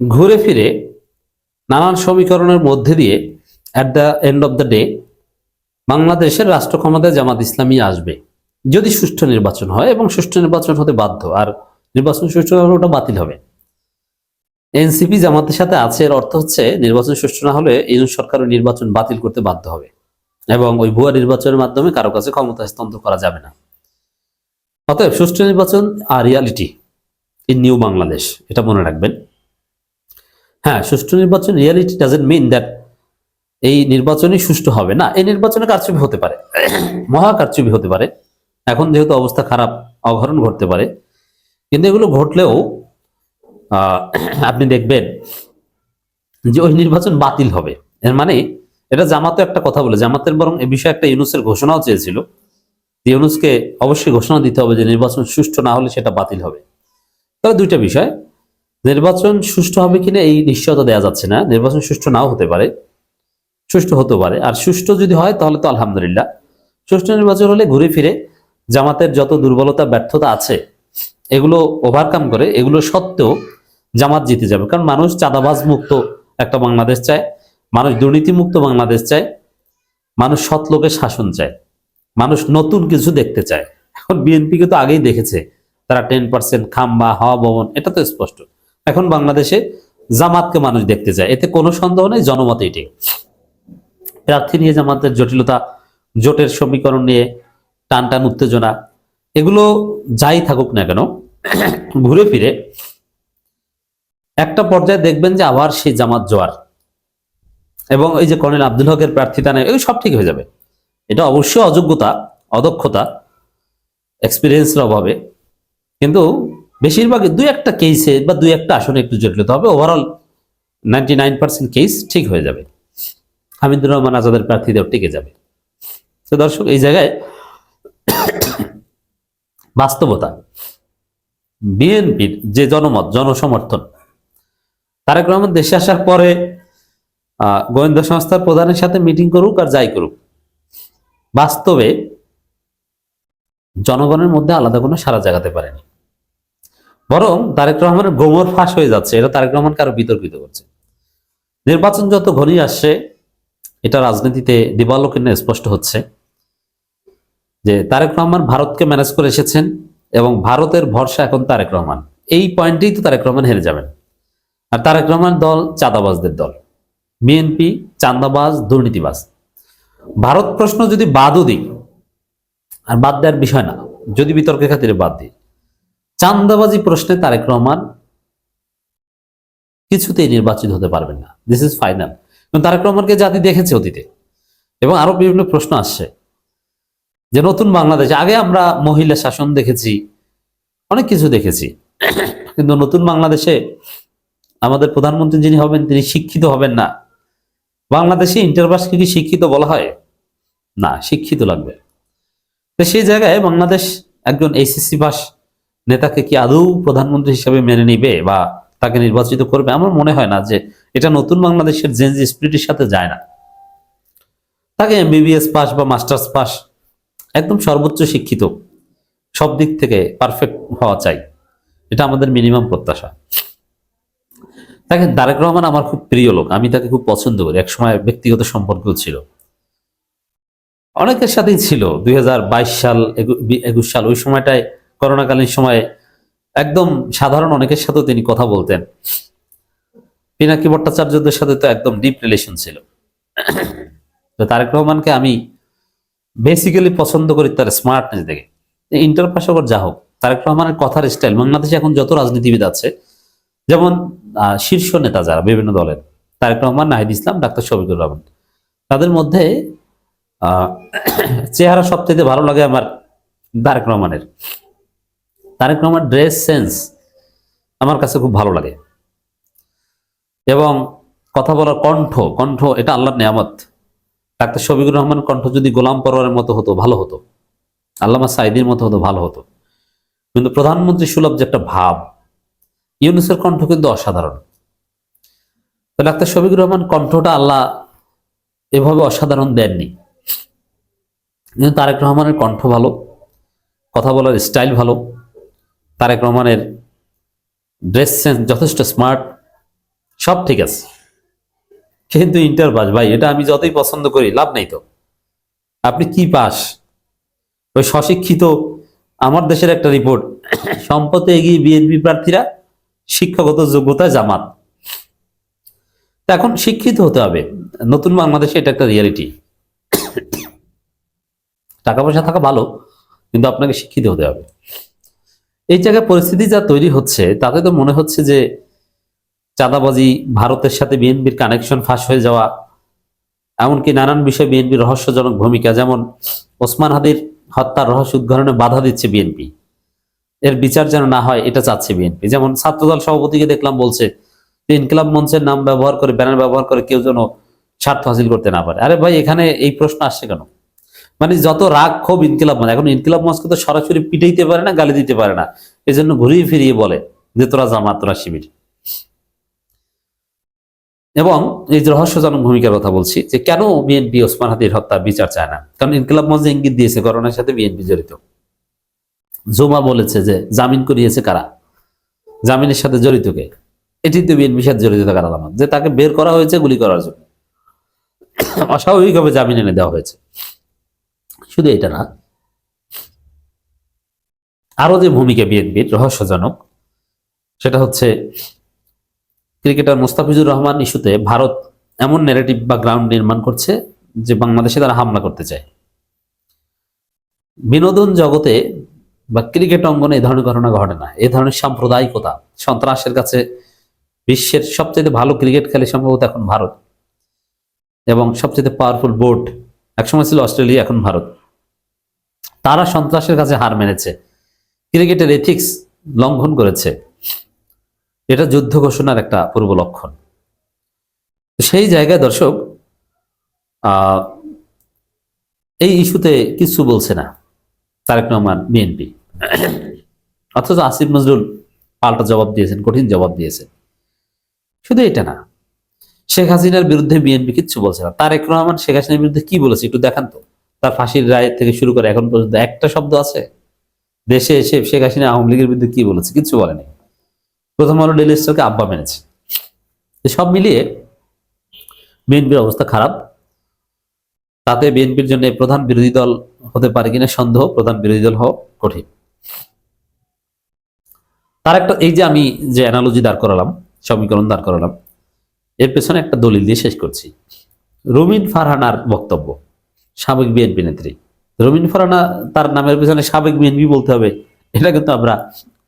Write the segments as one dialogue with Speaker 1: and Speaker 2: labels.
Speaker 1: ঘুরে ফিরে নানান সমীকরণের মধ্যে দিয়ে at the end of the day বাংলাদেশের রাষ্ট্র ক্ষমতায় জামাত ইসলামী আসবে। যদি সুষ্ঠু নির্বাচন হয় এবং সুষ্ঠু নির্বাচন হতে বাধ্য, আর নির্বাচন সুষ্ঠু হলে ওটা বাতিল হবে। এনসিপি জামাতের সাথে আছে, এর অর্থ হচ্ছে নির্বাচন সুষ্ঠু না হলে এই সরকার ওই নির্বাচন বাতিল করতে বাধ্য হবে। এবং ওই ভুয়া নির্বাচনের মাধ্যমে কারও কাছে ক্ষমতা হস্তান্তর করা যাবে না। অতএব সুষ্ঠু নির্বাচন আর রিয়ালিটি ইন নিউ বাংলাদেশ এটা মনে রাখবেন। হ্যাঁ সুষ্ঠু নির্বাচন রিয়ালিটি ডাজেন্ট মিন দ্যাট এই নির্বাচনই সুষ্ঠু হবে। না, এই নির্বাচনে কারচুপি হতে পারে। মহা কারচুপি হতে পারে। এখন যেহেতু অবস্থা খারাপ অঘরণ ঘটতে পারে। কিন্তু এগুলো ঘটলেও আপনি দেখবেন যে ওই নির্বাচন বাতিল হবে। এর মানে এটা জামাতও একটা কথা বলে, জামাতের বরং এ বিষয়ে একটা ইউনুসের ঘোষণাও চেয়েছিল ইউনুসকে অবশ্যই ঘোষণা দিতে হবে যে নির্বাচন সুষ্ঠু না হলে সেটা বাতিল হবে। তবে দুইটা বিষয়। নির্বাচন সুষ্ঠু হবে কিনা এই নিশ্চয়তা দেওয়া যাচ্ছে না। নির্বাচন সুষ্ঠু নাও হতে পারে, সুষ্ঠু হতে পারে। আর সুষ্ঠু যদি হয়, তাহলে তো আলহামদুলিল্লাহ। সুষ্ঠু নির্বাচন হলে ঘুরে ফিরে জামাতের যত দুর্বলতা, ব্যর্থতা আছে, এগুলো ওভারকাম করে, এগুলো সত্ত্বেও জামাত জিতে যাবে। কারণ মানুষ চাঁদাবাজ মুক্ত একটা বাংলাদেশ চায়, মানুষ দুর্নীতি মুক্ত বাংলাদেশ চায়, মানুষ সৎ লোকের শাসন চায়, মানুষ নতুন কিছু দেখতে চায়। এখন বিএনপিকে তো আগেই দেখেছে, তারা টেন পার্সেন্ট খাম্বা, হাওয়া, ভবন, এটা তো স্পষ্ট। এখন বাংলাদেশে জামাতকে মানুষ দেখতে চায়। এতে কোনো সন্দেহ নেই, জনমত এটাই প্রার্থী নিয়ে জামাতের জটিলতা, জোটের সমীকরণ নিয়ে টান টান উত্তেজনা, এগুলো যাই থাকুক না কেন, ঘুরে ফিরে একটা পর্যায়ে দেখবেন যে আবার সেই জামাত জোয়ার। এবং এই যে কর্নেল আব্দুল হকের প্রার্থিতা নেই এগুলো সব ঠিক হয়ে যাবে। এটা অবশ্যই অযোগ্যতা, অদক্ষতা এক্সপিরিয়েন্সের অভাবে। কিন্তু বেশিরভাগ দুই একটা কেসে বা দুই একটা আসনে একটু জটিলতা হবে। Overall ninety nine percent case ঠিক হয়ে যাবে। হামিদুর রহমান আজাদের প্রার্থীদেরও টিকে যাবে। তো দর্শক, এই জায়গায় বাস্তবতা। বিএনপির যে জনমত, জনসমর্থন, তারেক রহমান দেশে আসার পরে গোয়েন্দা সংস্থার প্রধানের সাথে মিটিং করুক আর যাই করুক, বাস্তবে জনগণের মধ্যে আলাদা কোনো সারা জাগাতে পারেনি। বরং তারেক রহমানের গোমর ফাঁস হয়ে যাচ্ছে, এটা তারেক রহমানকে আরও বিতর্কিত করছে। নির্বাচন যত ঘনিয়ে আসছে, এটা রাজনীতিতে দিবালোকিনে স্পষ্ট হচ্ছে যে তারেক রহমান ভারতকে ম্যানেজ করে এসেছেন এবং ভারতের ভরসা এখন তারেক রহমান। এই পয়েন্টেই তো তারেক রহমান হেরে যাবেন। আর তারেক রহমান দল চাঁদাবাজদের দল। বিএনপি চাঁদাবাজ, দুর্নীতিবাজ। ভারত প্রশ্ন যদি বাদও দিই, আর বাদ দেওয়ার বিষয় না, যদি বিতর্কের খাতিরে বাদ দিই চান্দাবাজি প্রশ্নে তারেক রহমান কিছুতেই নির্বাচিত হতে পারবেন না। দিস ইজ ফাইনাল তারেক রহমানকে জাতি দেখেছে অতীতে। এবং আরও বিভিন্ন প্রশ্ন আসছে যে নতুন বাংলাদেশ, আগে আমরা মহিলা শাসন দেখেছি, অনেক কিছু দেখেছি। কিন্তু নতুন বাংলাদেশে আমাদের প্রধানমন্ত্রী যিনি হবেন, তিনি শিক্ষিত হবেন না। বাংলাদেশে ইন্টারভাসকে কি শিক্ষিত বলা হয়? না, শিক্ষিত লাগবে। তো সেই জায়গায় বাংলাদেশ একজন এইচএসসি পাস নেতাকে কি আদৌ প্রধানমন্ত্রী হিসেবে মেনে নিবে বা তাকে নির্বাচিত করবে? আমার মনে হয় না যে এটা নতুন বাংলাদেশের জেন স্পিরিটের সাথে যায় না। তাকে এমবিবিএস পাস বা মাস্টার্স পাস একদম সর্বোচ্চ শিক্ষিত, সব দিক থেকে পারফেক্ট হওয়া চাই। এটা আমাদের মিনিমাম প্রত্যাশা। তাকে তারেক রহমান আমার খুব প্রিয় লোক, আমি তাকে খুব পছন্দ করি, একসময় ব্যক্তিগত সম্পর্কও ছিল। অনেকের সাথেই ছিল, দুই হাজার বাইশ সাল একুশ সাল, ওই সময়টায় করোনাকালীন সময়ে একদম সাধারণ অনেকের সাথেও তিনি কথা বলতেন। পিনাকি ভট্টাচার্যদের সাথে তো একদম ডিপ রিলেশন ছিল। তো তারেক রহমানকে আমি বেসিক্যালি পছন্দ করি তার স্মার্টনেস দেখে। ইন্টার পাশাকর যা হোক, তারেক রহমানের কথার স্টাইল বাংলাদেশে এখন যত রাজনীতিবিদ আছে, যেমন শীর্ষ নেতা যারা বিভিন্ন দলের, তারেক রহমান, নাহিদ ইসলাম, ডাক্তার শফিকুর রহমান, তাদের মধ্যে চেহারা সবচেয়ে ভালো লাগে আমার তারেক রহমানের। তারেক রহমান ড্রেস সেন্স আমার কাছে খুব ভালো লাগে। এবং কথা বলার কণ্ঠ কণ্ঠ এটা আল্লাহর নিয়ামত। ডাক্তার শফিকুর রহমান কণ্ঠ যদি গোলাম পরোয়ারের মতো হতো, ভালো হতো। আল্লামা সাইদির মতো হতো, ভালো হতো। কিন্তু প্রধানমন্ত্রী সুলভ যে একটা ভাব, ইউনুসের কণ্ঠ কিন্তু অসাধারণ। তো ডাক্তার শফিকুর রহমান কণ্ঠটা আল্লাহ এভাবে অসাধারণ দেননি। কিন্তু তারেক রহমানের কণ্ঠ ভালো, কথা বলার স্টাইল ভালো তারেক রহমানের ড্রেস সেন্স যথেষ্ট স্মার্ট সব ঠিক আছে। কিন্তু ইন্টার পাস ভাই, এটা আমি যতই পছন্দ করি, লাভ নেই তো। আপনি কি পাস? ওই স্বশিক্ষিত, আমার দেশের একটা রিপোর্ট সম্পদে এগিয়ে বিএনপি প্রার্থীরা শিক্ষাগত যোগ্যতায় জামাত। এখন শিক্ষিত হতে হবে। নতুন বাংলাদেশে এটা একটা রিয়ালিটি টাকা পয়সা থাকা ভালো, কিন্তু আপনাকে শিক্ষিত হতে হবে। এই জায়গায় পরিস্থিতি যা তৈরি হচ্ছে, তাতে তো মনে হচ্ছে যে চাঁদাবাজি, ভারতের সাথে বিএনপির কানেকশন ফাঁস হয়ে যাওয়া, এমনকি নানান বিষয়ে বিএনপির রহস্যজনক ভূমিকা, যেমন ওসমান হাদির হত্যার রহস্য উদ্ঘাটনে বাধা দিচ্ছে বিএনপি। এর বিচার যেন না হয়, এটা চাচ্ছে বিএনপি। যেমন ছাত্রদল সভাপতিকে দেখলাম বলছে যে ইনকিলাব মঞ্চের নাম ব্যবহার করে, ব্যানার ব্যবহার করে কেউ যেন স্বার্থ হাসিল করতে না পারে। আরে ভাই, এখানে এই প্রশ্ন আসছে কেন? মানে যত রাগ, ক্ষোভ, ইনকিলাব মঞ্চ এখন ইনকিলাব মঞ্চকে তো সরাসরি পিটাইতে পারে না, গালি দিতে পারে না। এই জন্য ঘুরিয়ে ফিরিয়ে বলে যে, তোরা জামাত তোরা শিবির। এবং এই রহস্যজনক ভূমিকার কথা বলছি, যে কেন বিএনপি ওসমান হাদির হত্যা বিচার চায় না? কারণ ইনকিলাব মঞ্চে ইঙ্গিত দিয়েছে করোনার সাথে বিএনপি জড়িত। জুমা বলেছে যে, জামিন করিয়েছে কারা? জামিনের সাথে জড়িত কে? এটি তো বিএনপির সাথে জড়িত থাকার আলামত। যে তাকে বের করা হয়েছে গুলি করার জন্য। অস্বাভাবিকভাবে জামিন এনে দেওয়া হয়েছে। শুধু এটা না, আরও যে ভূমিকা বিএনপির রহস্যজনক, সেটা হচ্ছে ক্রিকেটার মুস্তাফিজুর রহমান ইস্যুতে ভারত এমন নেগেটিভ বা গ্রাউন্ড নির্মাণ করছে যে বাংলাদেশে তারা হামলা করতে চায়। বিনোদন জগতে বা ক্রিকেট অঙ্গনে এ ধরনের ঘটনা ঘটে না। এ ধরনের সাম্প্রদায়িকতা সন্ত্রাসের কাছে বিশ্বের সবচেয়ে ভালো ক্রিকেট খেলে সম্ভবত এখন ভারত। এবং সবচেয়ে পাওয়ারফুল বোর্ড একসময় ছিল অস্ট্রেলিয়া, এখন ভারত। তারা সন্ত্রাসের কাছে হার মেনেছে। ক্রিকেটের এথিক্স লঙ্ঘন করেছে। এটা যুদ্ধ ঘোষণার একটা পূর্ব লক্ষণ। সেই জায়গায় দর্শক এই ইস্যুতে কিছু বলছে না। তারেক রহমান, বিএনপি। অথচ আসিফ নজরুল পাল্টা জবাব দিয়েছেন, কঠিন জবাব দিয়েছেন। শুধু এটা না, শেখ হাসিনার বিরুদ্ধে বিএনপি কিচ্ছু বলছে না। তারেক রহমান, শেখ হাসিনার বিরুদ্ধে কি বলেছে একটু দেখান তো। তার ফাঁসির রায় থেকে শুরু করে এখন পর্যন্ত একটা শব্দ আছে? দেশে এসে শেখ হাসিনা আওয়ামী লীগের বিরুদ্ধে কি বলেছে? কিছু বলেনি। প্রথম আলো ডেলি স্টারকে আব্বা মেনেছে সব মিলিয়ে বিএনপির অবস্থা খারাপ। তাতে বিএনপির জন্য প্রধান বিরোধী দল হতে পারে কিনা সন্দেহ, প্রধান বিরোধী দল হওয়া কঠিন। তার একটা এই যে আমি যে অ্যানালজি দাঁড় করালাম, সমীকরণ দাঁড় করালাম, এর পেছনে একটা দলিল দিয়ে শেষ করছি। রুমিন ফারহানার বক্তব্য। সাবেক বিএনপি নেত্রী। রুমিন ফারহানা তার নামের পিছনে সাবেক বিএনপি বলতে হবে, এটা কিন্তু আমরা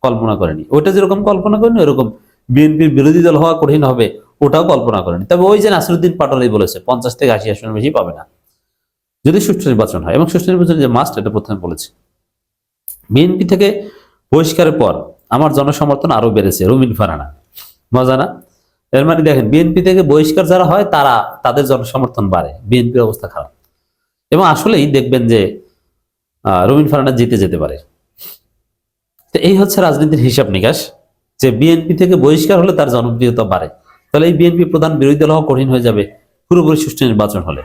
Speaker 1: কল্পনা করিনি। ওইটা যেরকম কল্পনা করিনি, ওরকম বিএনপির বিরোধী দল হওয়া কঠিন হবে, ওটাও কল্পনা করেনি। তবে ওই যে নাসিরুদ্দিন পাটোয়ারি বলেছে, পঞ্চাশ থেকে আশি আসনের বেশি পাবে না। যদি সুষ্ঠু নির্বাচন হয়, এবং সুষ্ঠু নির্বাচন যে মাস্ট এটা প্রথমে বলেছে। বিএনপি থেকে বহিষ্কারের পর আমার জনসমর্থন আরও বেড়েছে রুমিন ফারানা। মজা না? এর মানে দেখেন, বিএনপি থেকে বহিষ্কার যারা হয়, তারা, তাদের জনসমর্থন বাড়ে, বিএনপির অবস্থা খারাপ। এবং আসলেই দেখবেন যে আহ, রুমিন ফারানা জিতে যেতে পারে। তো এই হচ্ছে রাজনীতির হিসাব নিকাশ। যে বিএনপি থেকে বহিষ্কার হলে তার জনপ্রিয়তা বাড়ে। তাহলে এই বিএনপি প্রধান বিরোধী দল হওয়া কঠিন হয়ে যাবে। পুরোপুরি সুষ্ঠু নির্বাচন হলে।